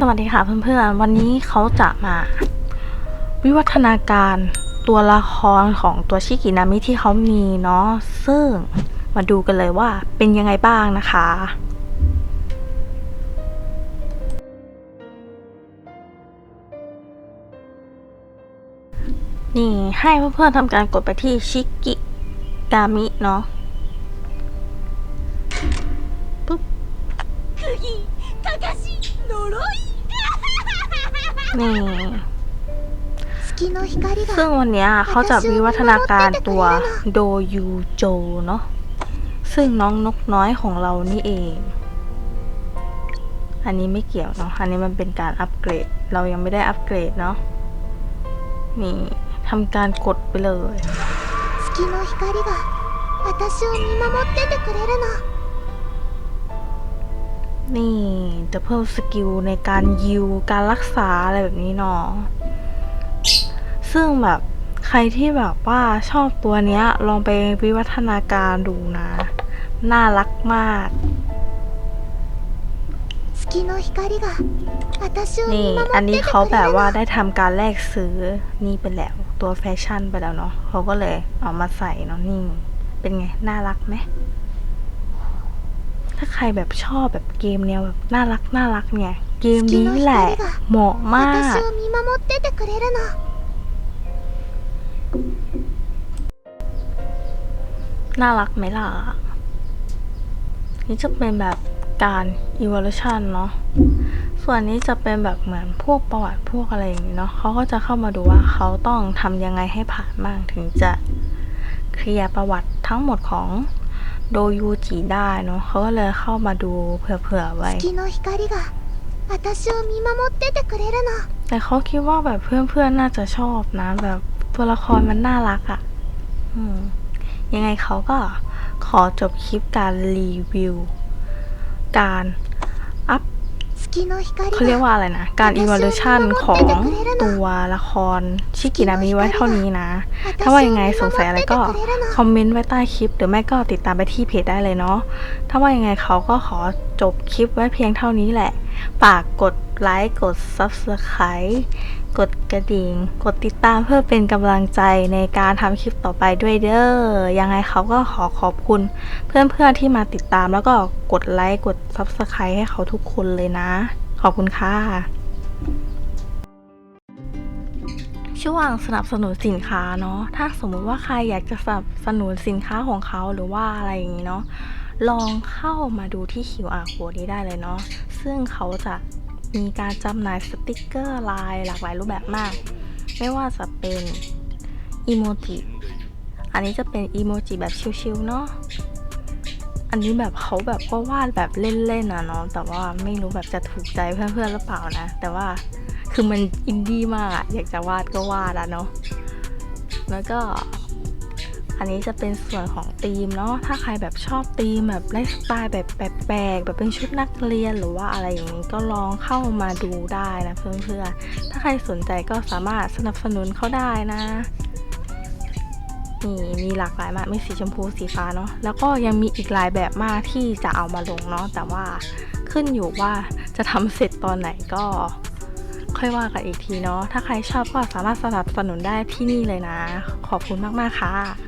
สวัสดีค่ะเพื่อนๆ วันนี้เขาจะมา วิวัฒนาการตัวละครของตัวชิกินามิที่เขามีเนาะซึ่งมาดูกันเลยว่าเป็นยังไงบ้างนะคะนี่ให้เพื่อนๆทำการกดไปที่ชิกิกามิเนาะปุ๊บ นี่ 月の光が ซึ่งวันเนี้ยเขาจะวิวัฒนาการตัวโดยูโจเนาะ ซึ่งน้องนกน้อยของเรานี่เอง อันนี้ไม่เกี่ยวเนาะ อันนี้มันเป็นการอัปเกรด เรายังไม่ได้อัปเกรดเนาะ นี่ทำการกดไปเลย 月の光が私を見守っててくれるの นี่จะเพิ่มสกิลในการยิวการรักษาอะไรแบบนี้เนาะซึ่งแบบใครที่แบบว่าชอบตัวเนี้ย ลองไปวิวัฒนาการดูนะ น่ารักมาก นี่ อันนี้เขาแบบว่าได้ทำการแลกซื้อนี่ไปแล้ว ตัวแฟชั่นไปแล้วเนาะเขาก็เลยเอามาใส่เนาะนี่ เป็นไง น่ารักไหม ถ้าใครแบบชอบแบบเกมแนวแบบน่ารักน่ารักเนี่ย เกมนี้แหละเหมาะมาก น่ารักไหมล่ะ นี่จะเป็นแบบการ evolution เนาะ ส่วนนี้จะเป็นแบบเหมือนพวกประวัติพวกอะไรอย่างนี้เนาะเขาก็จะเข้ามาดูว่าเขาต้องทำยังไงให้ผ่านบ้างถึงจะเคลียร์ประวัติทั้งหมดของ โดยูจิได้เนาะเขาก็เลยเข้ามาดูเผื่อๆไว้ แต่เขาคิดว่าแบบเพื่อนๆน่าจะชอบนะ แบบตัวละครมันน่ารักอะ่ะยังไงเขาก็ขอจบคลิปการรีวิว การอัพ เขาเรียกがว่าอะไรนะ การ evolution ของตัวละครชิกินามิไว้เท่านี้นะ ถ้าว่ายังไงสงสัยอะไรก็คอมเมนต์ไว้ใต้คลิปหรือไม่ก็ติดตามไปที่เพจได้เลยเนาะ ถ้าว่ายังไงเขาก็ขอจบคลิปไว้เพียงเท่านี้แหละฝากกดไลค์กด Subscribe กดกระดิ่ง กดติดตามเพื่อเป็นกำลังใจในการทำคลิปต่อไปด้วยเด้อ ยังไงเขาก็ขอขอบคุณ เพื่อนๆที่มาติดตามแล้วก็กดไลค์ กด Subscribe ให้เขาทุกคนเลยนะ ขอบคุณค่ะ ช่วงสนับสนุนสินค้าเนาะ ถ้าสมมุติว่าใครอยากจะสนับสนุนสินค้าของเขาหรือว่าอะไรอย่างนี้เนาะ ลองเข้ามาดูที่ QR code นี้ได้เลยเนาะ ซึ่งเขาจะ มีการจำหน่ายสติกเกอร์ลายหลากหลายรูปแบบมาก ไม่ว่าจะเป็นอีโมจิ อันนี้จะเป็นอีโมจิแบบชิลๆเนาะ อันนี้แบบเขาแบบก็วาดแบบเล่นๆนะเนาะแต่ว่าไม่รู้แบบจะถูกใจเพื่อนๆหรือเปล่านะ แต่ว่าคือมันอินดี้มากอะอยากจะวาดก็วาดอะเนาะ แล้วก็ อันนี้จะเป็นส่วนของธีมเนาะถ้าใครแบบชอบธีมแบบไลฟ์สไตล์แบบแปลกๆแบบเป็นชุดนักเรียนหรือว่าอะไรอย่างนี้ก็ลองเข้ามาดูได้นะเพื่อนๆถ้าใครสนใจก็สามารถสนับสนุนเขาได้นะนี่มีหลากหลายมากมีสีชมพูสีฟ้าเนาะแล้วก็ยังมีอีกหลายแบบมากที่จะเอามาลงเนาะแต่ว่าขึ้นอยู่ว่าจะทำเสร็จตอนไหนก็ ค่อยว่ากันอีกทีเนาะถ้าใครชอบก็สามารถสนับสนุนได้ที่นี่เลยนะ ขอบคุณมาก ๆ ค่ะ